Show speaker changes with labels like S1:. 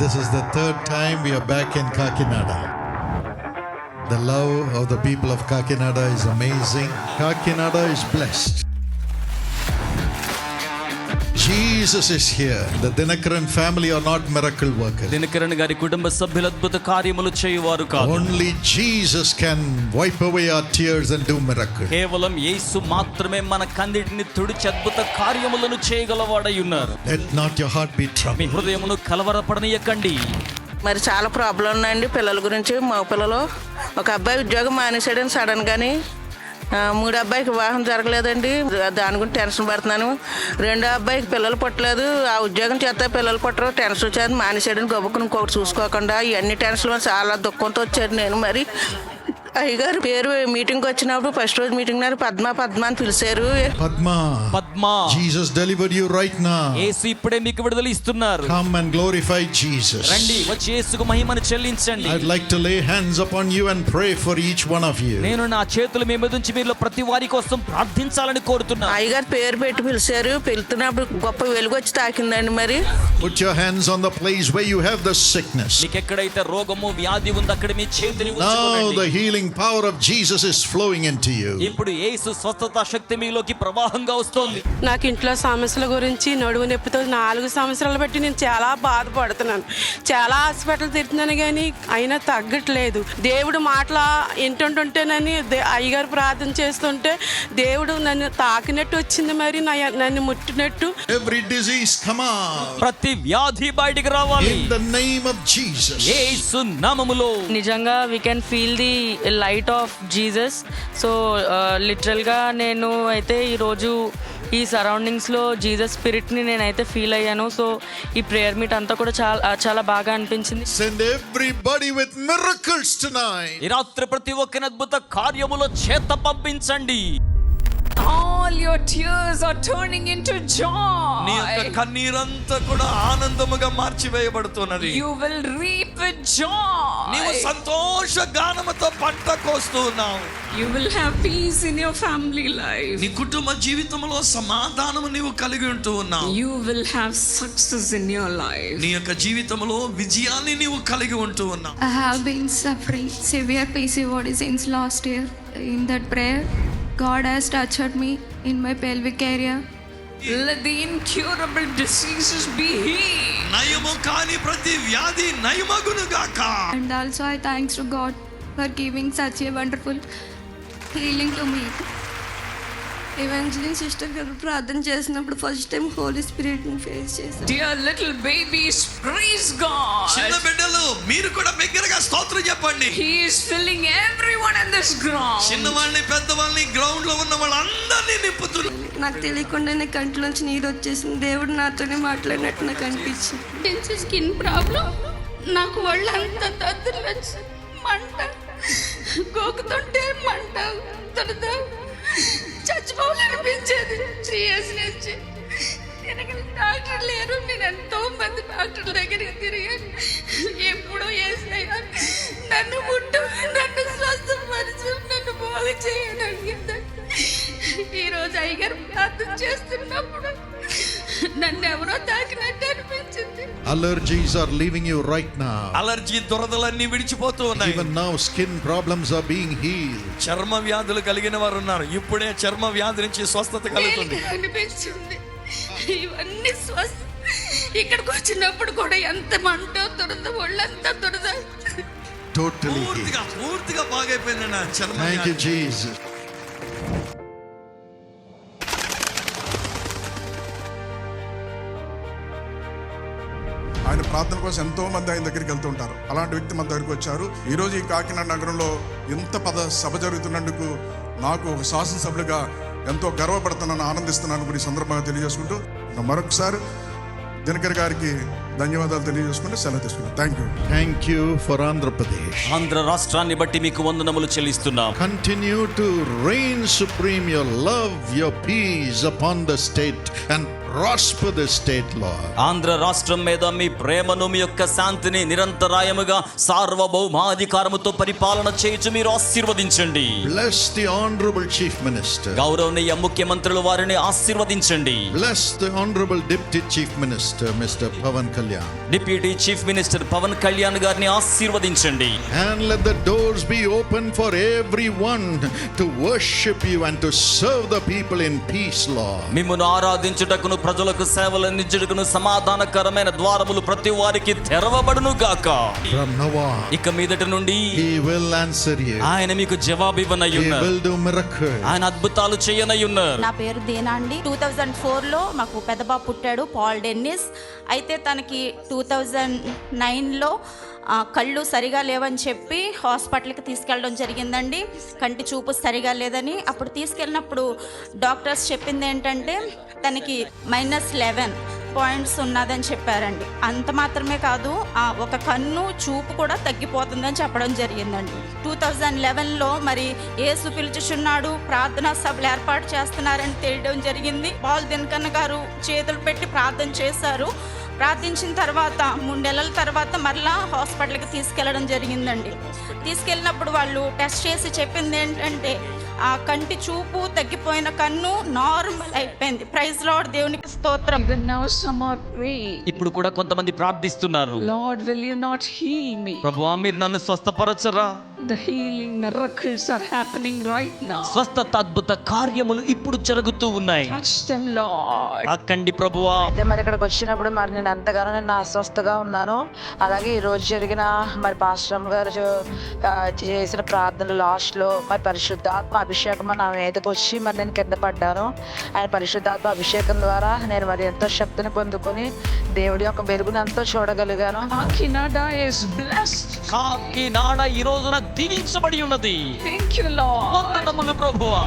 S1: This is the third time we are back in Kakinada. The love of the people of Kakinada is amazing. Kakinada is blessed. Jesus is here. The Dinakaran family are not miracle workers.
S2: Dhinakaran గారి కుటుంబ సభ్యులు అద్భుత కార్యములు చేయువారు కాదు
S1: Only Jesus can wipe away our tears and do miracles.
S2: కేవలం యేసు మాత్రమే మన కందిటిని తుడిచి అద్భుత కార్యములను చేయగలవాడై ఉన్నారు
S1: Let not your heart be
S2: me
S1: troubled.
S2: హృదయమును కలవరపడనీయకండి
S3: మరి చాలా ప్రాబ్లం ఉన్నాయండి పిల్లల గురించి మా పిల్లలు ఒక అబ్బాయి ఉద్యోగం మానేసాడని సడన్ గాని మూడో అబ్బాయికి వివాహం జరగలేదండి. దాని గురించి టెన్షన్ పడుతున్నాను. రెండో అబ్బాయికి పిల్లలు పుట్టలేదు. ఆ ఉద్యోగం చేస్తే పిల్లలు పుట్టరు. టెన్షన్ వచ్చేది మానేసాడని గొప్పకు ఇంకొకటి చూసుకోకుండా ఇవన్నీ టెన్షన్లు చాలా దుఃఖంతో వచ్చాడు నేను. మరి అయ్యగారు పేరు మీటింగ్కి వచ్చినప్పుడు ఫస్ట్ రోజు మీటింగ్ నాడు పద్మ పద్మ అని పిలిచారు
S1: Padma,
S2: Padma
S1: Jesus delivered you right now.
S2: యేసు ఇప్పుడే మీకు విడుదల ఇస్తున్నారు
S1: Come and glorify Jesus.
S2: రండి వచ్చి యేసుకు మహిమను చెల్లించండి
S1: I'd like to lay hands upon you and pray for each one of you.
S2: నేను నా చేతులు మీ మీద ఉంచి మీలో ప్రతి వారి కోసం ప్రార్థించాలని కోరుతున్నా
S3: అయ్యగారు పేరు పెట్టి పిలిచారు పిలుతున్నప్పుడు గొప్ప వెలుగు వచ్చి తాకిందండి మరి
S1: Put your hands on the place where you have the sickness.
S2: మీకు ఎక్కడైతే రోగము వ్యాధి ఉంది అక్కడ మీ చేతిని
S1: Now the
S2: ఉంచుకోనండి.
S1: Healing power of Jesus is flowing into you.
S2: ఇప్పుడు యేసు స్వస్థత శక్తి మీలోకి ప్రవాహంగా వస్తోంది.
S4: నాకు ఇంట్లో సమస్యల గురించి నడువు నొప్పితో నాలుగు సంవత్సరాలు బట్టి నేను చాలా బాధపడుతున్నాను. చాలా హాస్పిటల్ తిరుగుతున్నాను కానీ అయినా తగ్గట్లేదు. దేవుడు మాటల వింటుంటుంటేనని దే- అయ్యగారు ప్రార్థన చేస్తుంటే దేవుడు నన్ను తాకినట్టు వచ్చింది మరి నా- నన్ను ముట్టినట్టు.
S1: Every disease come out
S2: ప్రతి వ్యాధి బయటికి రావాలి.
S1: In the name of Jesus.
S2: యేసు నామములో.
S5: నిజంగా we can feel the light of Jesus so లిటరల్గా నేను అయితే ఈరోజు ఈ సరౌండింగ్స్లో జీసస్ స్పిరిట్ని నేనైతే ఫీల్ అయ్యాను సో ఈ ప్రేయర్ మీట్ అంతా కూడా చాలా చాలా బాగా అనిపించింది
S1: Send everybody with miracles tonight.
S2: ఈ రాత్రి ప్రతి ఒక్కరి అద్భుత కార్యములో చేత పంపించండి.
S6: All your tears are turning into
S7: నీ యొక్క
S6: joy.
S7: కన్నీరంతా కూడా ఆనందముగా మార్చివేయబడుతున్నది
S6: You will reap with
S7: నీవు
S6: joy.
S7: సంతోష గానముతో పంట కోస్తూ ఉన్నావు
S6: You will have peace in your family life.
S7: నీ కుటుంబ జీవితంలో సమాధానము నీవు కలిగి ఉంటూ ఉన్నావు
S6: You will have success in your life.
S7: నీ యొక్క జీవితంలో విజయాన్ని నీవు కలిగి ఉంటూ ఉన్నావు
S8: I have been suffering severe PCOD since last year. In that prayer, God has touched me in my pelvic area.
S6: Let the incurable diseases be healed.
S7: నయము కాని ప్రతి వ్యాధి నయమగును గాక
S8: And also, I thanks to God for giving such a wonderful healing to me.
S9: ఇవెంజలింగ్ sister గారు ప్రార్థన చేసినప్పుడు first time holy స్పిరిట్ని face చేశాను
S6: Dear little babies, praise
S7: చిన్న
S6: God.
S7: బిడ్డలు మీరు కూడా బిగ్గరగా స్తోత్రం చెప్పండి
S6: He is filling everyone in this ground.
S7: చిన్నవాళ్ళని పెద్దవాళ్ళని గ్రౌండ్లో ఉన్న వాళ్ళందరినీ నింపుతున్నారు
S9: నాకు తెలియకుండానే కంటిలోంచి నీరు వచ్చేసింది దేవుడు నాతోనే మాట్లాడినట్టు నాకు అనిపించింది
S8: skin problem. నాకు ఒళ్ళంతా దద్దులు మంట గోకుతుంటే మంట దురద చచ్చిపోవాలనిపించేది త్రీ ఇయర్స్ నుంచి వెనక డాక్టర్ లేరు నేను ఎంతో మంది డాక్టర్ దగ్గరికి తిరిగాను. ఎప్పుడో వేసాయా నన్ను ముట్టు నన్ను స్వస్థపరచు నన్ను బాగు చేయడానికి ఈరోజు అయ్యగారు ప్రార్థన చేస్తున్నప్పుడు నన్ను ఎవరో తాకినట్టు అనిపించింది.
S1: Allergies are leaving you right now.
S7: Allergy దురదలన్నీ విడిచిపోతూ ఉన్నాయి.
S1: Even now, skin problems are being healed.
S7: చర్మ వ్యాధులు కలిగిన వారు ఉన్నారు. ఇప్పుడే చర్మ వ్యాధి నుంచి స్వస్థత కలుగుతుంది.
S8: ఇవన్నీ స్వస్థ ఇక్కడికి వచ్చినప్పుడు కూడా ఎంత మంట దురద ఒళ్ళంతా దురద.
S1: Totally healed.
S7: పూర్తిగా పూర్తిగా బాగైపోయింది నా చర్మ
S1: Thank you,
S10: ఆయన ప్రార్థన కోసం ఎంతో మంది ఆయన దగ్గరికి వెళ్తూ ఉంటారు. అలాంటి వ్యక్తి మన దగ్గరికి వచ్చారు. ఈ రోజు ఈ కాకినాడ నగరంలో ఇంత పద సభ జరుగుతున్నందుకు నాకు ఒక శాసనసభ్యులుగా ఎంతో గర్వపడుతున్నాను ఆనందిస్తున్నాను కూడా ఈ సందర్భంగా తెలియజేసుకుంటూ. మరొకసారి దినకర్ గారికి ధన్యవాదాలు తెలియజేసుకుంటూ సెలవు తీసుకున్నాను
S1: thank you you for Andhra Pradesh.
S2: Andhra రాష్ట్రాన్ని బట్టి మీకు వందనములు చెల్లిస్తున్నాం.
S1: Continue to reign supreme. Your love, your peace upon the state and prosper this state, Lord.
S2: Andhra రాష్ట్రం మీద మీ ప్రేమను మీ యొక్క శాంతిని నిరంతరాయముగా సార్వభౌమాధికారముతో పరిపాలన చేయుచు మీరు ఆశీర్వదించండి
S1: Bless the Honorable Chief Minister.
S2: గౌరవనీయ ముఖ్యమంత్రులు వారిని ఆశీర్వదించండి
S1: Bless the Honorable Deputy Chief Minister, Mr. Pavan Kalyan.
S2: Deputy chief minister Pavan Kalyan గారిని ఆశీర్వదించండి
S1: And let the doors be open for everyone to worship you and to serve the people in peace, Lord.
S2: మిమ్మును ఆరాధించుటకును ప్రజలకు సేవలు అందించుటకును సమాధానకరమైన ద్వారములు ప్రతి వారికి తెరవబడును గాక.
S1: From now on,
S2: ఇక మీదటి నుండి
S1: He will answer you.
S2: ఆయన మీకు జవాబు ఇవ్వనై
S1: He
S2: ఉన్నారు
S1: will do miracles.
S2: ఆయన అద్భుతాలు చేయనై ఉన్నారు
S11: నా పేరు దీనా అండి. టూ థౌజండ్ ఫోర్లో మాకు పెద్ద బాబు పుట్టాడు పాల్ డెన్నిస్. అయితే తనకి టూ థౌజండ్ నైన్లో కళ్ళు సరిగా లేవని చెప్పి హాస్పిటల్కి తీసుకెళ్ళడం జరిగిందండి. కంటి చూపు సరిగా లేదని. అప్పుడు తీసుకెళ్ళినప్పుడు డాక్టర్స్ చెప్పింది ఏంటంటే తనకి మైనస్ లెవెన్ పాయింట్స్ ఉన్నదని చెప్పారండి. అంత మాత్రమే కాదు ఒక కన్ను చూపు కూడా తగ్గిపోతుందని చెప్పడం జరిగిందండి. టూ థౌజండ్ లెవెన్లో మరి ఏసు పిలుచుచున్నాడు ప్రార్థనా సభలు ఏర్పాటు చేస్తున్నారని తెలియడం జరిగింది. బాల్ దినకన్న గారు చేతులు పెట్టి ప్రార్థన చేశారు. ప్రార్థించిన తర్వాత మూడు నెలల తర్వాత మరలా హాస్పిటల్కి తీసుకెళ్ళడం జరిగిందండి. తీసుకెళ్ళినప్పుడు వాళ్ళు టెస్ట్ చేసి చెప్పింది ఏంటంటే ఆ కంటి చూపు తగ్గిపోయిన కన్ను నార్మల్ అయిపోయింది ప్రైజ్ లార్డ్ దేవునికి స్తోత్రం
S6: Even now, some are praying.
S2: ఇప్పుడు కూడా కొంతమంది ప్రార్థిస్తున్నారు
S6: Lord, will you not heal me?
S2: ప్రభు మీరు నన్ను స్వస్థపరచరా
S6: The healing miracles are happening right now.
S2: స్వస్థత అద్భుత కార్యములు ఇప్పుడు జరుగుతూ ఉన్నాయి
S6: Touch them, Lord.
S2: అక్కండి ప్రభువా
S12: అయితే మరి ఇక్కడికి వచ్చినప్పుడు మరి నేను ఎంతగానో నేను అస్వస్థగా ఉన్నాను అలాగే ఈ రోజు జరిగిన మరి పాశ్రమ్ గారు చేసిన ప్రార్థన లాస్ట్లో మరి పరిశుద్ధాత్మ అభిషేకం నా మీదకి వచ్చి మరి నేను కింద పడ్డాను ఆయన పరిశుద్ధాత్మ అభిషేకం ద్వారా నేను మరి ఎంతో శక్తిని పొందుకొని దేవుడి యొక్క వెలుగుని ఎంతో చూడగలిగాను.
S2: కాకినాడ ఈ రోజున దీవించబడి ఉన్నది
S6: Lord.
S2: వందనములు ప్రభువా